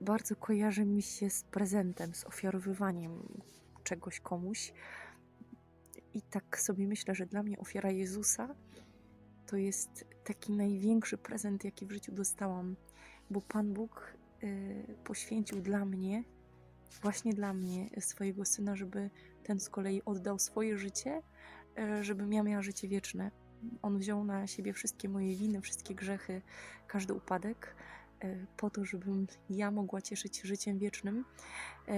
Bardzo kojarzy mi się z prezentem, z ofiarowywaniem czegoś komuś. I tak sobie myślę, że dla mnie ofiara Jezusa to jest taki największy prezent, jaki w życiu dostałam, bo Pan Bóg y, poświęcił dla mnie, właśnie dla mnie, swojego syna, żeby ten z kolei oddał swoje życie, y, żebym ja miała życie wieczne. On wziął na siebie wszystkie moje winy, wszystkie grzechy, każdy upadek, po to, żebym ja mogła cieszyć się życiem wiecznym y,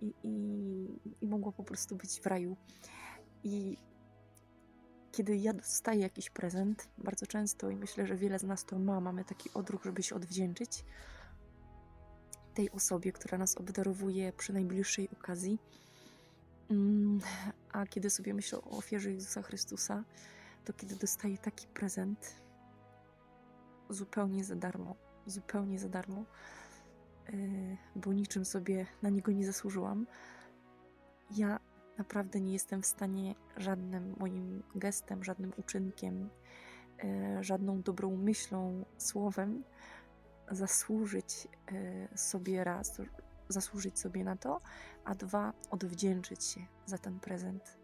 i, i, i mogła po prostu być w raju. I kiedy ja dostaję jakiś prezent, bardzo często i myślę, że wiele z nas to ma, mamy taki odruch, żeby się odwdzięczyć tej osobie, która nas obdarowuje przy najbliższej okazji. Mm, A kiedy sobie myślę o ofierze Jezusa Chrystusa, to kiedy dostaję taki prezent zupełnie za darmo, zupełnie za darmo, yy, bo niczym sobie na niego nie zasłużyłam, ja naprawdę nie jestem w stanie żadnym moim gestem, żadnym uczynkiem, e, żadną dobrą myślą, słowem zasłużyć e, sobie raz, zasłużyć sobie na to, a dwa, odwdzięczyć się za ten prezent.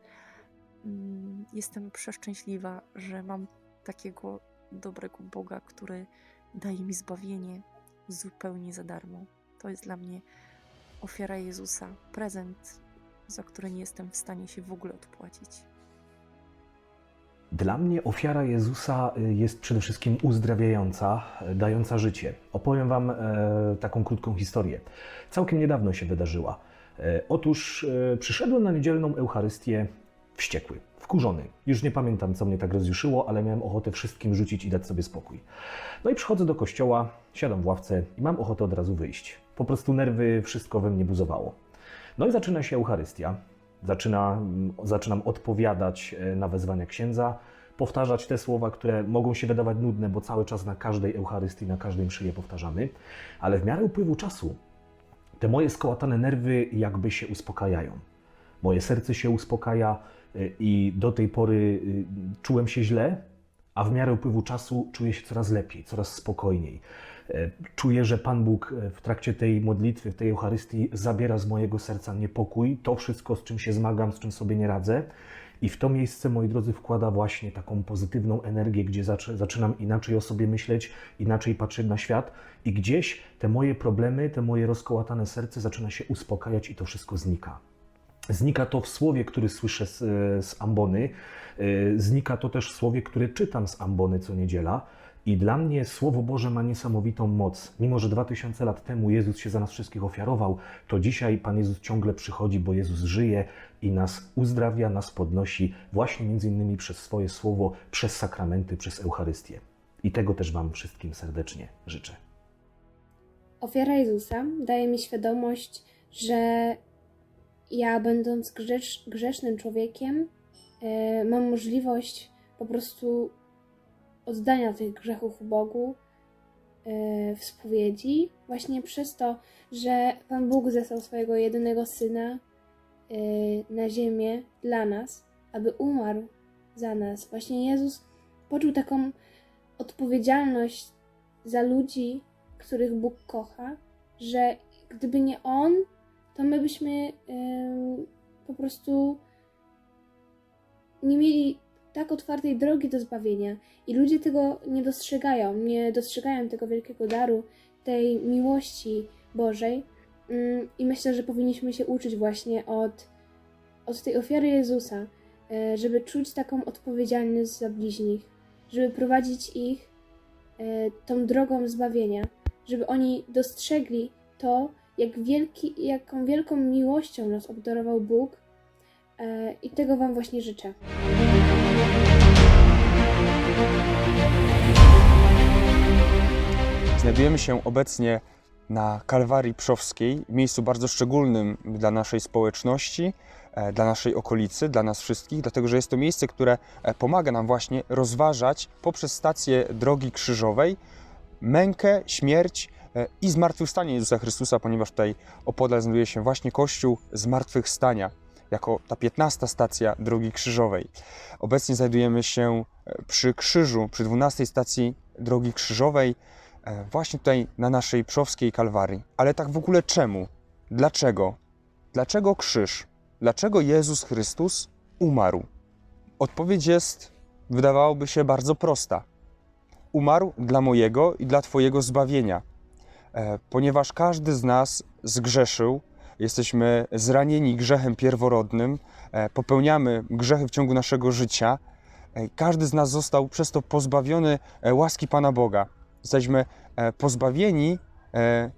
Mm, Jestem przeszczęśliwa, że mam takiego dobrego Boga, który daje mi zbawienie zupełnie za darmo. To jest dla mnie ofiara Jezusa, prezent, za który nie jestem w stanie się w ogóle odpłacić. Dla mnie ofiara Jezusa y, jest przede wszystkim uzdrawiająca, y, dająca życie. Opowiem Wam e, taką krótką historię. Całkiem niedawno się wydarzyła. E, Otóż e, przyszedłem na niedzielną Eucharystię wściekły, wkurzony. Już nie pamiętam, co mnie tak rozjuszyło, ale miałem ochotę wszystkim rzucić i dać sobie spokój. No i przychodzę do kościoła, siadam w ławce i mam ochotę od razu wyjść. Po prostu nerwy, wszystko we mnie buzowało. No i zaczyna się Eucharystia. Zaczyna, zaczynam odpowiadać e, na wezwania księdza, powtarzać te słowa, które mogą się wydawać nudne, bo cały czas na każdej Eucharystii, na każdej mszy je powtarzamy, ale w miarę upływu czasu te moje skołatane nerwy jakby się uspokajają. Moje serce się uspokaja i do tej pory y, czułem się źle, a w miarę upływu czasu czuję się coraz lepiej, coraz spokojniej. E, Czuję, że Pan Bóg e, w trakcie tej modlitwy, w tej Eucharystii zabiera z mojego serca niepokój, to wszystko, z czym się zmagam, z czym sobie nie radzę. I w to miejsce, moi drodzy, wkłada właśnie taką pozytywną energię, gdzie zaczy- zaczynam inaczej o sobie myśleć, inaczej patrzeć na świat, i gdzieś te moje problemy, te moje rozkołatane serce zaczyna się uspokajać i to wszystko znika. Znika to w słowie, który słyszę z, z ambony, Yy, znika to też w słowie, które czytam z ambony co niedziela. I dla mnie Słowo Boże ma niesamowitą moc. Mimo, że 2000 lat temu Jezus się za nas wszystkich ofiarował, to dzisiaj Pan Jezus ciągle przychodzi, bo Jezus żyje i nas uzdrawia, nas podnosi, właśnie między innymi przez swoje Słowo, przez sakramenty, przez Eucharystię. I tego też Wam wszystkim serdecznie życzę. Ofiara Jezusa daje mi świadomość, że ja, będąc grzecz, grzesznym człowiekiem, e, mam możliwość po prostu oddania tych grzechów Bogu e, w spowiedzi, właśnie przez to, że Pan Bóg zesłał swojego jedynego syna e, na ziemię dla nas, aby umarł za nas. Właśnie Jezus poczuł taką odpowiedzialność za ludzi, których Bóg kocha, że gdyby nie On, to my byśmy po prostu nie mieli tak otwartej drogi do zbawienia. I ludzie tego nie dostrzegają, nie dostrzegają tego wielkiego daru, tej miłości Bożej. Mm, I myślę, że powinniśmy się uczyć właśnie od, od tej ofiary Jezusa, e, żeby czuć taką odpowiedzialność za bliźnich, żeby prowadzić ich e, tą drogą zbawienia, żeby oni dostrzegli to, jak wielki, jaką wielką miłością nas obdarował Bóg. E, I tego Wam właśnie życzę. Znajdujemy się obecnie na Kalwarii Przowskiej, miejscu bardzo szczególnym dla naszej społeczności, e, dla naszej okolicy, dla nas wszystkich, dlatego że jest to miejsce, które e, pomaga nam właśnie rozważać poprzez stację Drogi Krzyżowej mękę, śmierć i zmartwychwstanie Jezusa Chrystusa, ponieważ tutaj opodal znajduje się właśnie Kościół Zmartwychwstania, jako ta 15 stacja Drogi Krzyżowej. Obecnie znajdujemy się e, przy krzyżu, przy 12 stacji Drogi Krzyżowej, e, właśnie tutaj na naszej Przowskiej Kalwarii. Ale tak w ogóle czemu? Dlaczego? Dlaczego krzyż? Dlaczego Jezus Chrystus umarł? Odpowiedź jest, wydawałoby się, bardzo prosta. Umarł dla mojego i dla Twojego zbawienia, e, ponieważ każdy z nas zgrzeszył, jesteśmy zranieni grzechem pierworodnym, e, popełniamy grzechy w ciągu naszego życia. E, Każdy z nas został przez to pozbawiony e, łaski Pana Boga. Jesteśmy e, pozbawieni e,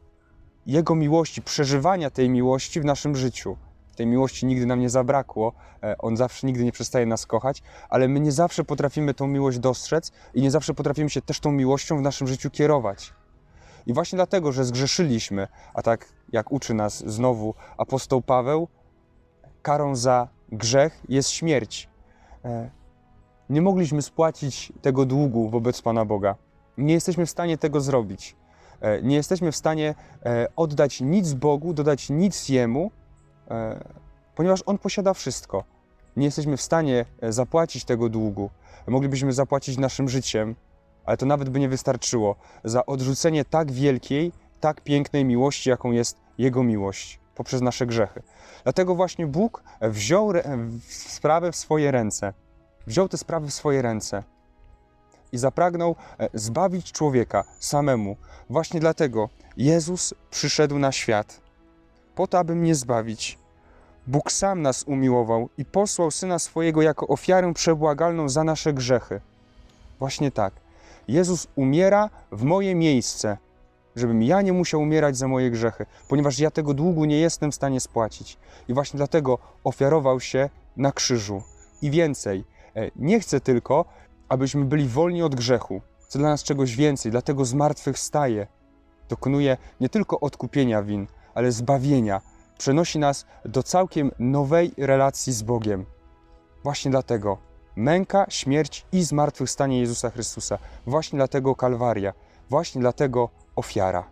Jego miłości, przeżywania tej miłości w naszym życiu. Tej miłości nigdy nam nie zabrakło, e, On zawsze nigdy nie przestaje nas kochać, ale my nie zawsze potrafimy tą miłość dostrzec i nie zawsze potrafimy się też tą miłością w naszym życiu kierować. I właśnie dlatego, że zgrzeszyliśmy, a tak jak uczy nas znowu apostoł Paweł, karą za grzech jest śmierć. E, Nie mogliśmy spłacić tego długu wobec Pana Boga. Nie jesteśmy w stanie tego zrobić. E, Nie jesteśmy w stanie e, oddać nic Bogu, dodać nic Jemu, ponieważ On posiada wszystko. Nie jesteśmy w stanie zapłacić tego długu. Moglibyśmy zapłacić naszym życiem, ale to nawet by nie wystarczyło za odrzucenie tak wielkiej, tak pięknej miłości, jaką jest Jego miłość poprzez nasze grzechy. Dlatego właśnie Bóg wziął sprawę w swoje ręce. Wziął te sprawy w swoje ręce i zapragnął e, zbawić człowieka samemu. Właśnie dlatego Jezus przyszedł na świat, po to, aby mnie zbawić. Bóg sam nas umiłował i posłał Syna swojego jako ofiarę przebłagalną za nasze grzechy. Właśnie tak. Jezus umiera w moje miejsce, żebym ja nie musiał umierać za moje grzechy, ponieważ ja tego długu nie jestem w stanie spłacić. I właśnie dlatego ofiarował się na krzyżu. I więcej, e, nie chcę tylko, abyśmy byli wolni od grzechu. Chcę dla nas czegoś więcej, dlatego zmartwychwstaje. Dokonuje nie tylko odkupienia win, ale zbawienia. Przenosi nas do całkiem nowej relacji z Bogiem. Właśnie dlatego męka, śmierć i zmartwychwstanie Jezusa Chrystusa. Właśnie dlatego Kalwaria. Właśnie dlatego ofiara.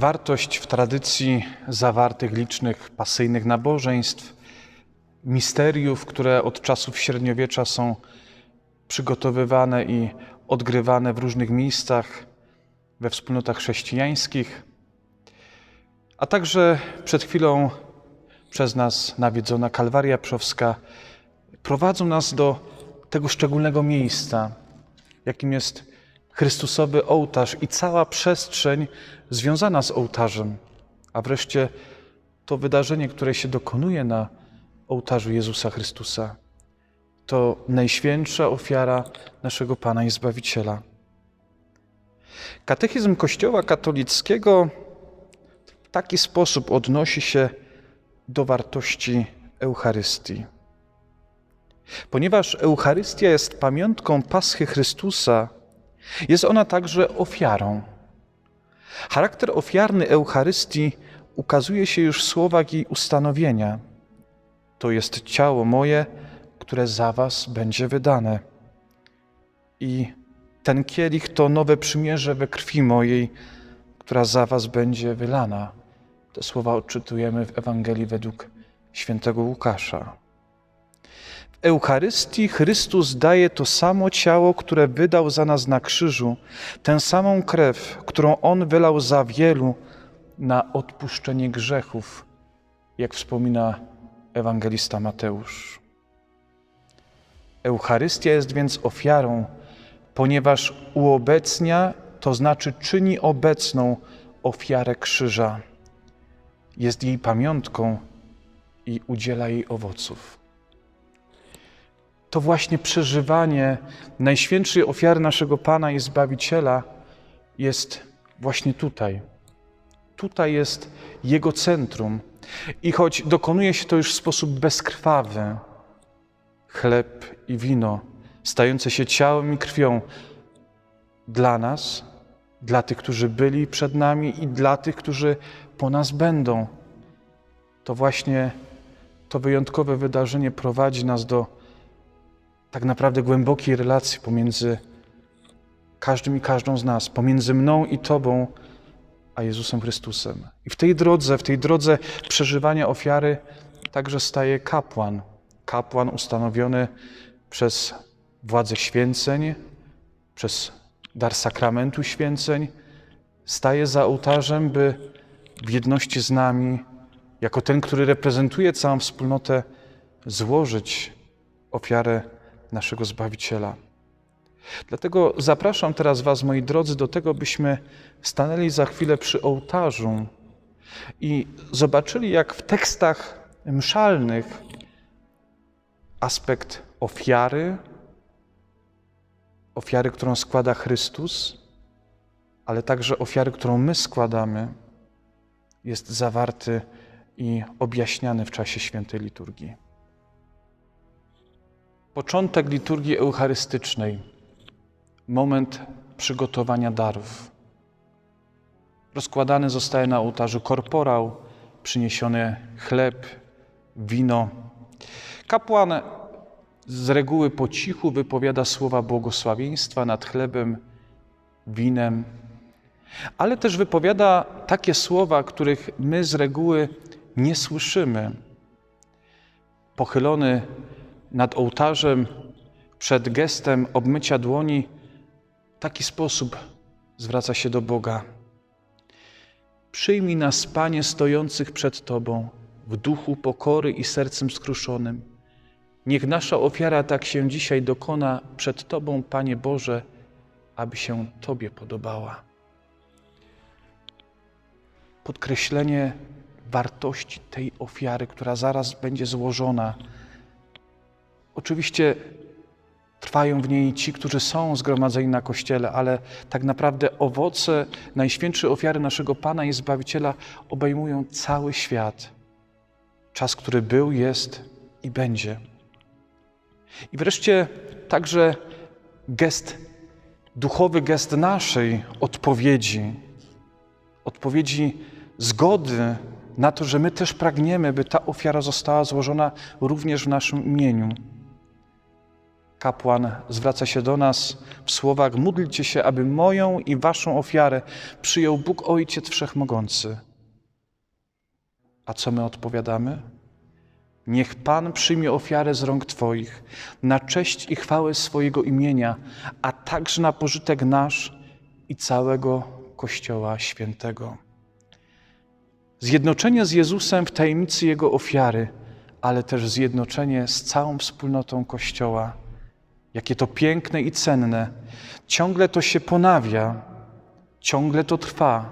wartość w tradycji zawartych licznych pasyjnych nabożeństw, misteriów, które od czasów średniowiecza są przygotowywane i odgrywane w różnych miejscach we wspólnotach chrześcijańskich, a także przed chwilą przez nas nawiedzona Kalwaria Przowska prowadzą nas do tego szczególnego miejsca, jakim jest Chrystusowy ołtarz i cała przestrzeń związana z ołtarzem, a wreszcie to wydarzenie, które się dokonuje na ołtarzu Jezusa Chrystusa. To najświętsza ofiara naszego Pana i Zbawiciela. Katechizm Kościoła katolickiego w taki sposób odnosi się do wartości Eucharystii. Ponieważ Eucharystia jest pamiątką Paschy Chrystusa, jest ona także ofiarą. Charakter ofiarny Eucharystii ukazuje się już w słowach jej ustanowienia. To jest ciało moje, które za was będzie wydane. I ten kielich to nowe przymierze we krwi mojej, która za was będzie wylana. Te słowa odczytujemy w Ewangelii według świętego Łukasza. W Eucharystii Chrystus daje to samo ciało, które wydał za nas na krzyżu, tę samą krew, którą On wylał za wielu na odpuszczenie grzechów, jak wspomina ewangelista Mateusz. Eucharystia jest więc ofiarą, ponieważ uobecnia, to znaczy czyni obecną ofiarę krzyża. Jest jej pamiątką i udziela jej owoców to właśnie przeżywanie najświętszej ofiary naszego Pana i Zbawiciela jest właśnie tutaj. Tutaj jest Jego centrum. I choć dokonuje się to już w sposób bezkrwawy, chleb i wino, stające się ciałem i krwią dla nas, dla tych, którzy byli przed nami i dla tych, którzy po nas będą, to właśnie to wyjątkowe wydarzenie prowadzi nas do tak naprawdę głębokiej relacji pomiędzy każdym i każdą z nas, pomiędzy mną i Tobą, a Jezusem Chrystusem. I w tej drodze, w tej drodze przeżywania ofiary także staje kapłan. kapłan ustanowiony przez władzę święceń, przez dar sakramentu święceń, staje za ołtarzem, by w jedności z nami, jako ten, który reprezentuje całą wspólnotę, złożyć ofiarę naszego Zbawiciela. Dlatego zapraszam teraz Was, moi drodzy, do tego, byśmy stanęli za chwilę przy ołtarzu i zobaczyli, jak w tekstach mszalnych aspekt ofiary, ofiary, którą składa Chrystus, ale także ofiary, którą my składamy, jest zawarty i objaśniany w czasie świętej liturgii. Początek liturgii eucharystycznej, moment przygotowania darów. Rozkładany zostaje na ołtarzu korporał, przyniesiony chleb, wino. Kapłan z reguły po cichu wypowiada słowa błogosławieństwa nad chlebem, winem, ale też wypowiada takie słowa, których my z reguły nie słyszymy. Pochylony nad ołtarzem, przed gestem obmycia dłoni, w taki sposób zwraca się do Boga. Przyjmij nas, Panie, stojących przed Tobą, w duchu pokory i sercem skruszonym. Niech nasza ofiara tak się dzisiaj dokona przed Tobą, Panie Boże, aby się Tobie podobała. Podkreślenie wartości tej ofiary, która zaraz będzie złożona. Oczywiście trwają w niej ci, którzy są zgromadzeni na kościele, ale tak naprawdę owoce najświętszej ofiary naszego Pana i Zbawiciela obejmują cały świat. Czas, który był, jest i będzie. I wreszcie także gest, duchowy gest naszej odpowiedzi, odpowiedzi zgody na to, że my też pragniemy, by ta ofiara została złożona również w naszym imieniu. Kapłan zwraca się do nas w słowach: Módlcie się, aby moją i waszą ofiarę przyjął Bóg Ojciec Wszechmogący. A co my odpowiadamy? Niech Pan przyjmie ofiarę z rąk Twoich, na cześć i chwałę swojego imienia, a także na pożytek nasz i całego Kościoła Świętego. Zjednoczenie z Jezusem w tajemnicy Jego ofiary, ale też zjednoczenie z całą wspólnotą Kościoła. Jakie to piękne i cenne. Ciągle to się ponawia, ciągle to trwa.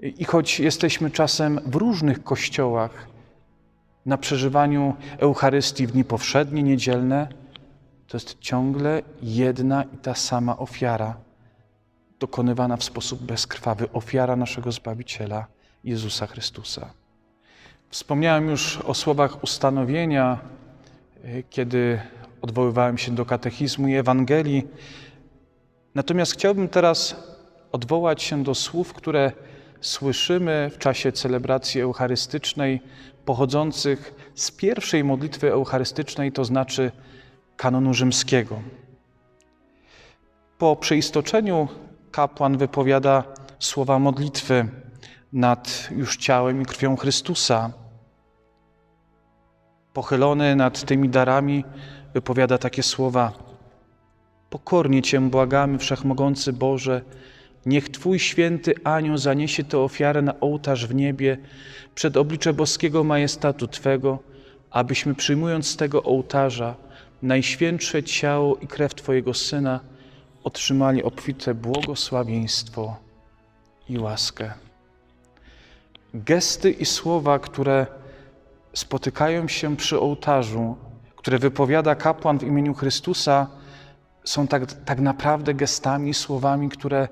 I choć jesteśmy czasem w różnych kościołach, na przeżywaniu Eucharystii w dni powszednie, niedzielne, to jest ciągle jedna i ta sama ofiara, dokonywana w sposób bezkrwawy, ofiara naszego Zbawiciela, Jezusa Chrystusa. Wspomniałem już o słowach ustanowienia, kiedy odwoływałem się do katechizmu i Ewangelii. Natomiast chciałbym teraz odwołać się do słów, które słyszymy w czasie celebracji eucharystycznej, pochodzących z pierwszej modlitwy eucharystycznej, to znaczy kanonu rzymskiego. Po przeistoczeniu kapłan wypowiada słowa modlitwy nad już ciałem i krwią Chrystusa. Pochylony nad tymi darami, wypowiada takie słowa: Pokornie Cię błagamy, wszechmogący Boże, niech Twój święty anioł zaniesie tę ofiarę na ołtarz w niebie przed oblicze boskiego majestatu Twego, abyśmy przyjmując z tego ołtarza najświętsze ciało i krew Twojego Syna, otrzymali obfite błogosławieństwo i łaskę. Gesty i słowa, które spotykają się przy ołtarzu, które wypowiada kapłan w imieniu Chrystusa, są tak, tak naprawdę gestami słowami, które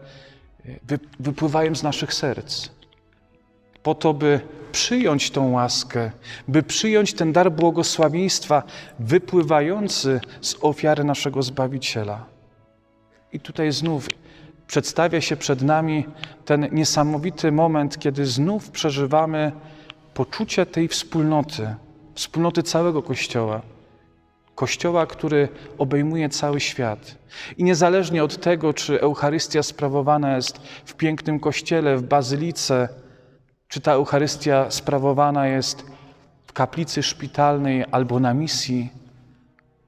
wy, wypływają z naszych serc. Po to, by przyjąć tą łaskę, by przyjąć ten dar błogosławieństwa wypływający z ofiary naszego Zbawiciela. I tutaj znów przedstawia się przed nami ten niesamowity moment, kiedy znów przeżywamy poczucie tej wspólnoty, wspólnoty całego Kościoła. Kościoła, który obejmuje cały świat. I niezależnie od tego, czy Eucharystia sprawowana jest w pięknym kościele, w bazylice, czy ta Eucharystia sprawowana jest w kaplicy szpitalnej albo na misji,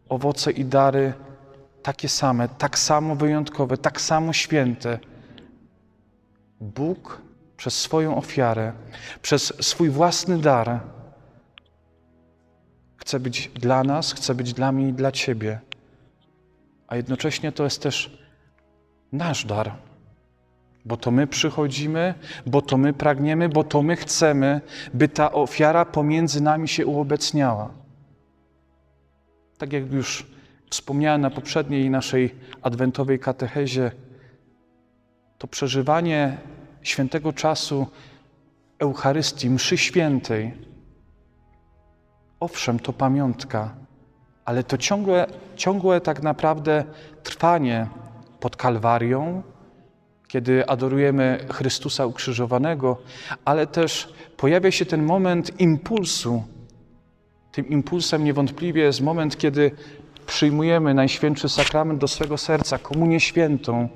owoce i dary takie same, tak samo wyjątkowe, tak samo święte. Bóg przez swoją ofiarę, przez swój własny dar chce być dla nas, chce być dla mnie i dla Ciebie. A jednocześnie to jest też nasz dar, bo to my przychodzimy, bo to my pragniemy, bo to my chcemy, by ta ofiara pomiędzy nami się uobecniała. Tak jak już wspomniałem na poprzedniej naszej adwentowej katechezie, to przeżywanie świętego czasu Eucharystii, mszy świętej, owszem, to pamiątka, ale to ciągłe, ciągłe tak naprawdę trwanie pod Kalwarią, kiedy adorujemy Chrystusa ukrzyżowanego, ale też pojawia się ten moment impulsu. Tym impulsem niewątpliwie jest moment, kiedy przyjmujemy Najświętszy Sakrament do swego serca, Komunię Świętą,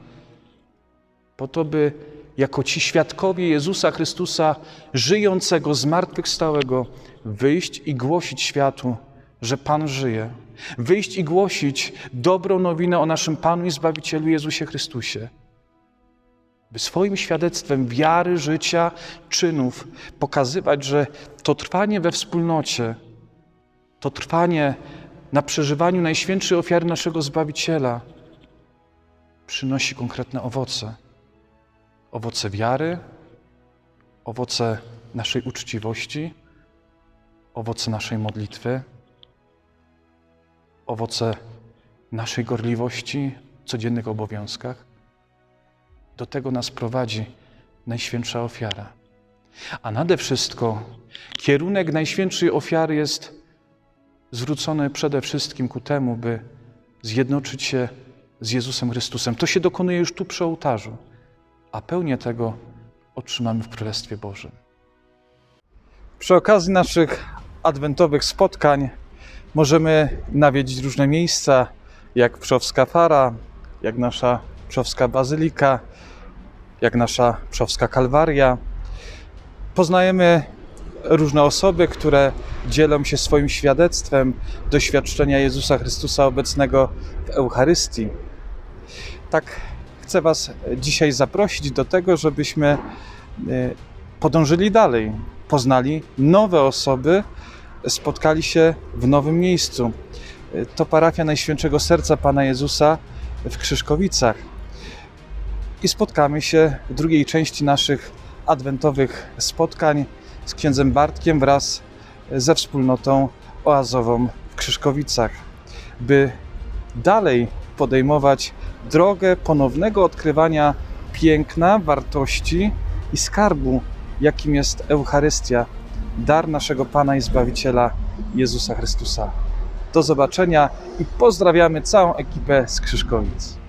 po to, by jako ci świadkowie Jezusa Chrystusa, żyjącego, zmartwychwstałego, wyjść i głosić światu, że Pan żyje. Wyjść i głosić dobrą nowinę o naszym Panu i Zbawicielu Jezusie Chrystusie. By swoim świadectwem wiary, życia, czynów pokazywać, że to trwanie we wspólnocie, to trwanie na przeżywaniu najświętszej ofiary naszego Zbawiciela przynosi konkretne owoce. Owoce wiary, owoce naszej uczciwości, owoce naszej modlitwy, owoce naszej gorliwości w codziennych obowiązkach. Do tego nas prowadzi Najświętsza Ofiara. A nade wszystko kierunek Najświętszej Ofiary jest zwrócony przede wszystkim ku temu, by zjednoczyć się z Jezusem Chrystusem. To się dokonuje już tu przy ołtarzu, a pełnię tego otrzymamy w Królestwie Bożym. Przy okazji naszych adwentowych spotkań możemy nawiedzić różne miejsca, jak Przowska Fara, jak nasza Przowska Bazylika, jak nasza Przowska Kalwaria. Poznajemy różne osoby, które dzielą się swoim świadectwem doświadczenia Jezusa Chrystusa obecnego w Eucharystii. Tak chcę Was dzisiaj zaprosić do tego, żebyśmy e, podążyli dalej, poznali nowe osoby, spotkali się w nowym miejscu. E, To parafia Najświętszego Serca Pana Jezusa w Krzyżkowicach. I spotkamy się w drugiej części naszych adwentowych spotkań z księdzem Bartkiem wraz ze wspólnotą oazową w Krzyżkowicach, by dalej podejmować drogę ponownego odkrywania piękna, wartości i skarbu, jakim jest Eucharystia, dar naszego Pana i Zbawiciela Jezusa Chrystusa. Do zobaczenia i pozdrawiamy całą ekipę z Krzyżkowic.